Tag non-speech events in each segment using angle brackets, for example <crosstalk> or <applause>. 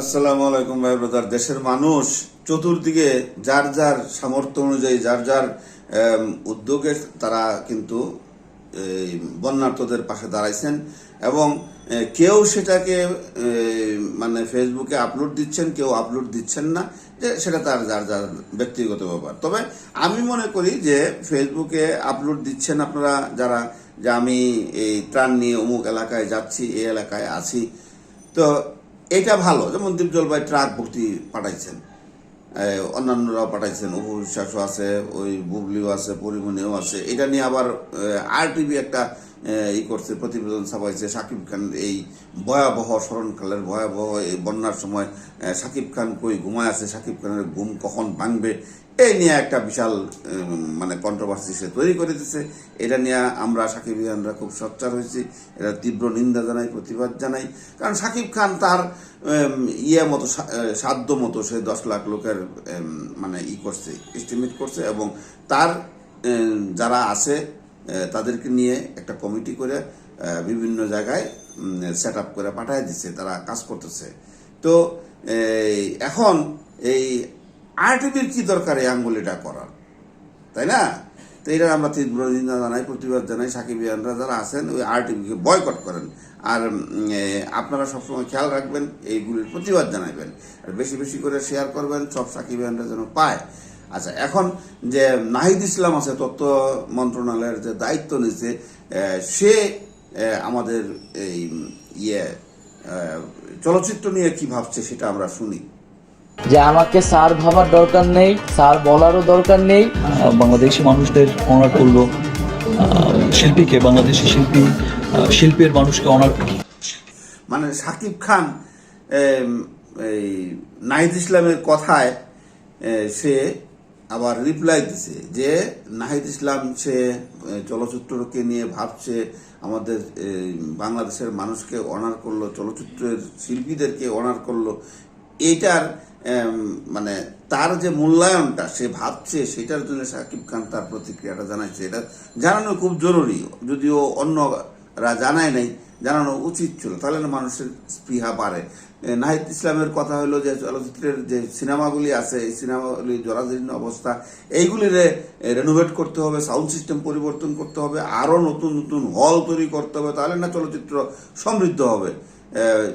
আসসালামু আলাইকুম ভাই ব্রাদার। দেশের মানুষ চতুর্দিকে যার যার সামর্থ্য অনুযায়ী, যার যার উদ্যোগে তারা কিন্তু বন্যার্থদের পাশে দাঁড়াইছেন এবং কেউ সেটাকে মানে ফেসবুকে আপলোড দিচ্ছেন, কেউ আপলোড দিচ্ছেন না, যে সেটা তার যার যার ব্যক্তিগত ব্যাপার। তবে আমি মনে করি যে ফেসবুকে আপলোড দিচ্ছেন আপনারা যারা, যে আমি এই ত্রাণ নিয়ে অমুক এলাকায় যাচ্ছি, এই এলাকায় আছি, তো এটা ভালো, যেমন দীপজল ভাই ট্রাক ভর্তি পাঠাইছেন। অন্যান্যরাও পাঠাইছেন অপু বিশ্বাসও আছে, ওই বুবলিও আছে পরিমণিও আছে, এটা নিয়ে আবার আর টিভি একটা ই করছে, প্রতিবেদন ছাপাইছে সাকিব খান এই ভয়াবহ স্মরণকালের ভয়াবহ এই বন্যার সময় সাকিব খান কই ঘুমায় আছে, সাকিব খানের ঘুম কখন ভাঙবে? এই নিয়ে একটা বিশাল মানে কন্ট্রোভার্সি সে তৈরি করে দিচ্ছে এটা নিয়ে আমরা সাকিব খানরা খুব সচ্চার হয়েছি। এটা তীব্র নিন্দা জানাই, প্রতিবাদ জানাই। কারণ সাকিব খান তার ইয়ে মতো সাধ্য মতো সে দশ লাখ লোকের মানে ই করছে এস্টিমেট করছে এবং তার যারা আছে তাদেরকে নিয়ে একটা কমিটি করে বিভিন্ন জায়গায় সেট আপ করে পাঠিয়ে দিচ্ছে, তারা কাজ করতেছে। তো এখন এই আরটিভির কি দরকার এই আঙ্গুলিটা করার? তাই না? তো এটা আমরা তীব্র নিন্দা জানাই, প্রতিবাদ জানাই, সাকিব ইয়ানরা যারা আছেন, ওই আরটিভিকে বয়কট করেন। আর আপনারা সবসময় খেয়াল রাখবেন, এইগুলির প্রতিবাদ জানাবেন আর বেশি বেশি করে শেয়ার করবেন, সব সাকিব ইয়ানরা যেন পায়। আচ্ছা এখন যে নাহিদ ইসলাম আছে তথ্য মন্ত্রণালয়ের যে দায়িত্ব নিয়েছে সে আমাদের এই ইয়ে চলচ্চিত্র নিয়ে কি ভাবছে সেটা আমরা শুনি। যে আমাকে স্যার ভাবার দরকার নেই স্যার বলারও দরকার নেই। বাংলাদেশি মানুষদের অনার করল শিল্পীকে বাংলাদেশি শিল্পী শিল্পের মানুষকে অনার মানে সাকিব খান এই নাহিদ ইসলামের কথায় সে আবার রিপ্লাই দিছে যে, নাহিদ ইসলাম সে চলচ্চিত্রকে নিয়ে ভাবছে, আমাদের বাংলাদেশের মানুষকে অনার করল, চলচ্চিত্রের শিল্পীদেরকে অনার করল। এইটার মানে তার যে মূল্যায়নটা সে ভাবছে, সেটার জন্য সাকিব খান তার প্রতিক্রিয়াটা জানাইছে। এটা জানানো খুব জরুরি, যদিও অন্যরা জানায় নাই, জানানো উচিত ছিল। তাহলে মানুষের স্পৃহা বাড়ে। নাহিদ ইসলামের কথা হলো যে চলচ্চিত্রের যে সিনেমাগুলি আছে, এই সিনেমাগুলি জরাজীর্ণ অবস্থা এইগুলি রেনোভেট করতে হবে সাউন্ড সিস্টেম পরিবর্তন করতে হবে, আরও নতুন নতুন হল তৈরি করতে হবে, তাহলে না চলচ্চিত্র সমৃদ্ধ হবে।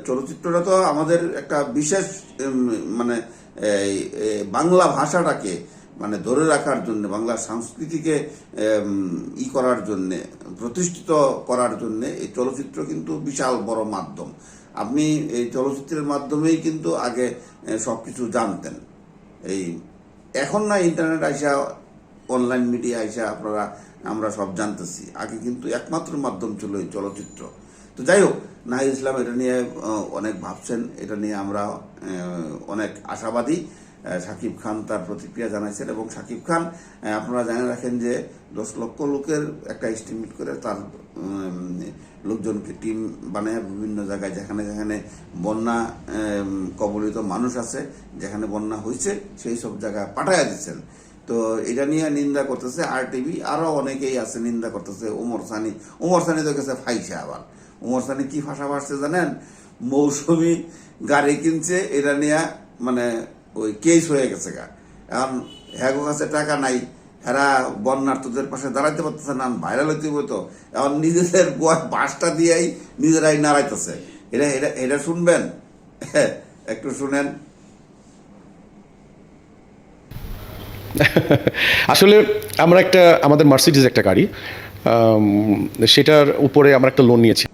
চলচ্চিত্রটা তো আমাদের একটা বিশেষ মানে বাংলা ভাষাটাকে মানে ধরে রাখার জন্য, বাংলা সংস্কৃতিকে ই করার জন্যে, প্রতিষ্ঠিত করার জন্যে, এই চলচ্চিত্র কিন্তু বিশাল বড় মাধ্যম। আপনি এই চলচ্চিত্রের মাধ্যমেই কিন্তু আগে সব কিছু জানতেন। এই, এখন না ইন্টারনেট আইসা অনলাইন মিডিয়া আইসা আপনারা, আমরা সব জানতেছি। আগে কিন্তু একমাত্র মাধ্যম ছিল এই চলচ্চিত্র। তো যাই হোক, নাহিদ ইসলাম এটা নিয়ে অনেক ভাবছেন, এটা নিয়ে আমরা অনেক আশাবাদী। সাকিব খান তার প্রতিক্রিয়া জানাইছেন এবং সাকিব খান আপনারা জানে রাখেন যে দশ লক্ষ লোকের একটা এস্টিমেট করে তার লোকজনকে টিম বানায় বিভিন্ন জায়গায় যেখানে যেখানে বন্যা কবলিত মানুষ আছে, যেখানে বন্যা হয়েছে, সেই সব জায়গায় পাঠাইয়া দিচ্ছেন। তো এটা নিয়ে নিন্দা করতেছে আর টিভি আরও অনেকেই আছে নিন্দা করতেছে ওমর সানি। ওমর সানি তো গেছে ফাইসে আবার। ওমর সানি কী ভাষা ভাসছে জানেন? মৌসুমি গাড়ি কিনছে, এটা নিয়ে মানে ওই কেস হয়ে গেছে গা। এখন হ্যাগো কাছে টাকা নাই এরা বন্যার্থদের পাশে দাঁড়াইতে পারতেছে না ভাইরাল হইতে হবে তো। এখন নিজেদের গোয়া- বাসটা দিয়েই নিজেরাই নাড়াইতেছে। এটা এটা এটা শুনবেন? <laughs> একটু শুনেন। <laughs> আসলে আমরা একটা আমাদের মার্সিডিজ একটা গাড়ি সেটার উপরে আমরা একটা লোন নিয়েছি।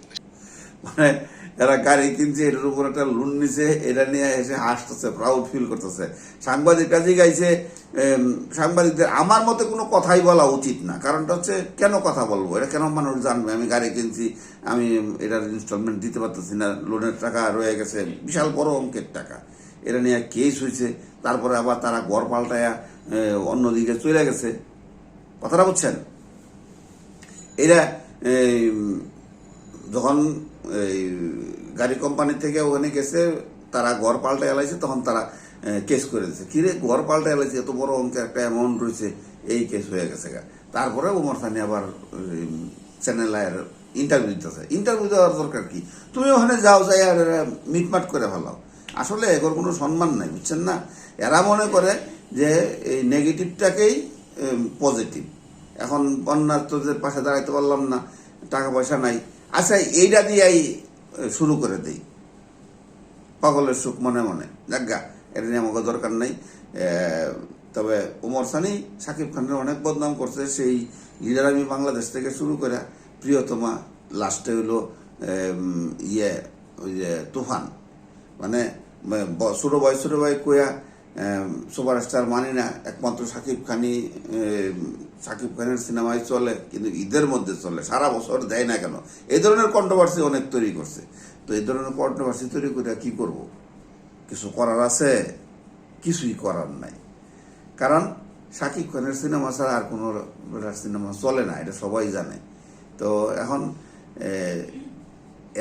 মানে এরা গাড়ি কিনছে, এটার উপর একটা লোন নিছে, এটা নিয়ে এসে হাসতেছে প্রাউড ফিল করতেছে। সাংবাদিক কাজে গাইছে সাংবাদিকদের আমার মতে কোনো কথাই বলা উচিত না। কারণটা হচ্ছে, কেন কথা বলব? এটা কেন মানুষ জানবে? আমি গাড়ি কিনছি, আমি এটার ইনস্টলমেন্ট দিতে পারতেছি না লোনের টাকা রয়ে গেছে, বিশাল বড় অঙ্কের টাকা। এটা নিয়ে কেস হয়েছে তারপরে আবার তারা ঘর পাল্টায়া অন্যদিকে চলে গেছে। কথাটা বুঝছেন? এরা যখন এই গাড়ি কোম্পানি থেকে ওখানে গেছে, তারা ঘর পাল্টা এলাইছে, তখন তারা কেস করে দিচ্ছে কিরে ঘর পাল্টা এলাইছে, এত বড় অঙ্কের একটা অ্যামাউন্ট রয়েছে, এই কেস হয়ে গেছে তারপরে ওমর সানি আবার চ্যানেল আয়ের ইন্টারভিউ দিতেছে। ইন্টারভিউ দেওয়ার দরকার কি? তুমি ওখানে যাও, যাই আর মিটমাট করে ভালো আসলে এগোর কোনো সম্মান নাই, বুঝছেন না? এরা মনে করে যে এই নেগেটিভটাকেই পজিটিভ এখন বন্যার্থদের পাশে দাঁড়াইতে পারলাম না, টাকা পয়সা নাই। আচ্ছা এইটা দিয়েই শুরু করে দেই। পাগলের সুখ মনে মনে। যাজ্ঞা এটা নিয়ে আমাকে দরকার নেই। তবে উমর সানি সাকিব খানের অনেক বদনাম করছে, সেই লিডার আমি বাংলাদেশ থেকে শুরু করে প্রিয়তমা, লাস্টে হইল ইয়ে ওই যে তুফান। মানে ছোট ভাই ছোট ভাই কইয়া সুপারস্টার মানি না, একমাত্র সাকিব খানি সাকিব খানের সিনেমায় চলে, কিন্তু ঈদের মধ্যে চলে, সারা বছর দেয় না কেন? এই ধরনের কন্ট্রোভার্সি অনেক তৈরি করছে। তো এই ধরনের কন্ট্রোভার্সি তৈরি করে কি করব? কিছু করার আছে? কিছুই করার নাই। কারণ সাকিব খানের সিনেমা ছাড়া আর কোনো সিনেমা চলে না, এটা সবাই জানে। তো এখন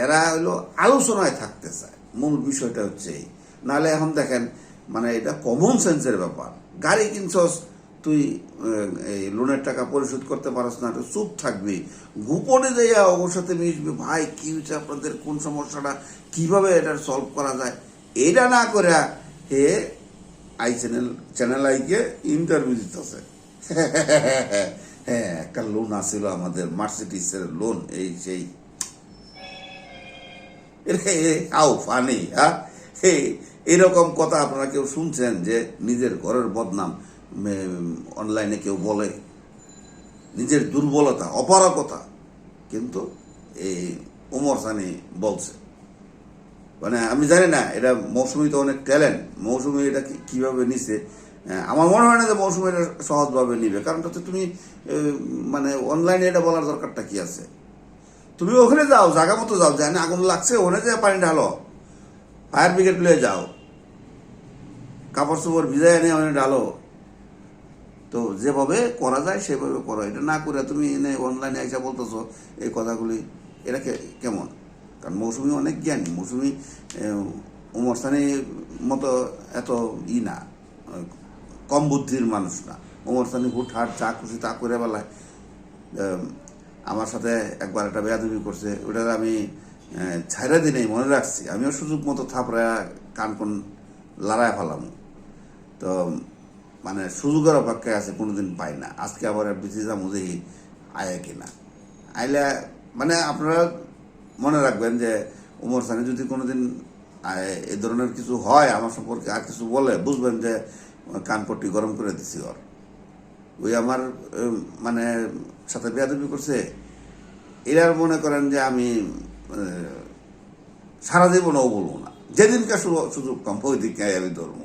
এরা হলো আলোচনায় থাকতে চায়। মূল বিষয়টা হচ্ছে এই। নাহলে এখন দেখেন মানে এটা কমন সেন্সের ব্যাপার। গাড়ি কিনছস, তুই এই লোনের টাকা পরিশোধ করতে পারস না তো চুপ থাকবি। গোপনে যাইয়া ওর সাথে মিশবি, ভাই, কি হচ্ছে আপনাদের কোন সমস্যাটা? কীভাবে এটা সলভ করা যায়? এটা না করে হে আই চ্যানেল চ্যানেল আইকে ইন্টারভিউ দিতেছে। <laughs> হ্যাঁ একটা লোন আছিল আমাদের মার্সিডিসের লোন এই সেই। হাউ ফানি হ্যাঁ? এরকম কথা আপনারা কেউ শুনছেন যে নিজের ঘরের বদনাম অনলাইনে কেউ বলে? নিজের দুর্বলতা অপারকতা কিন্তু এই ওমর সানি বলছে। মানে আমি জানি না, এটা মৌসুমি তো অনেক ট্যালেন্ট মৌসুমি এটা কীভাবে নিছে? আমার মনে হয় না যে মৌসুমি এটা সহজভাবে নিবে। কারণ তাতে তুমি মানে অনলাইনে এটা বলার দরকারটা কি আছে? তুমি ওখানে যাও জায়গা মতো যাও। জানে আগুন লাগছে, ওখানে যে পানি ঢালো। ফায়ার ব্রিগেড লয়ে যাও। কাপড় চোপড় ভিজাই এনে ওখানে ডালো। তো যেভাবে করা যায়, সেভাবে করো। এটা না করে তুমি এনে অনলাইনে এসে বলতেছো, এই কথাগুলি, এটা কেমন? কারণ মৌসুমি অনেক জ্ঞানী। মৌসুমি উমর মতো এত ই না, কম বুদ্ধির মানুষ না। উমর সানি হুট হাট যা খুশি তা করে বেলায় আমার সাথে একবার একটা বেয়াদবি করছে। ওটা আমি ছাইরা দিনেই মনে রাখছি। আমিও সুযোগ মতো থাপড়া কান কোন লড়াই ফেলাম। তো মানে সুযোগের অপেক্ষায় আছে, কোনোদিন পাই না। আজকে আবার বেঁচে যাব যে আয় কিনা আইলে মানে আপনারা মনে রাখবেন যে, উমর সানি যদি কোনোদিন এ ধরনের কিছু হয়, আমার সম্পর্কে আর কিছু বলে, বুঝবেন যে, কানপট্টি গরম করে দিছি ওর। ওই আমার মানে সাথে বেয়াদবি করছে। এরার মনে করেন যে আমি সারা জীবনও বলব না। যেদিনকার সুযোগ কম ওই দিকে আমি ধরবো।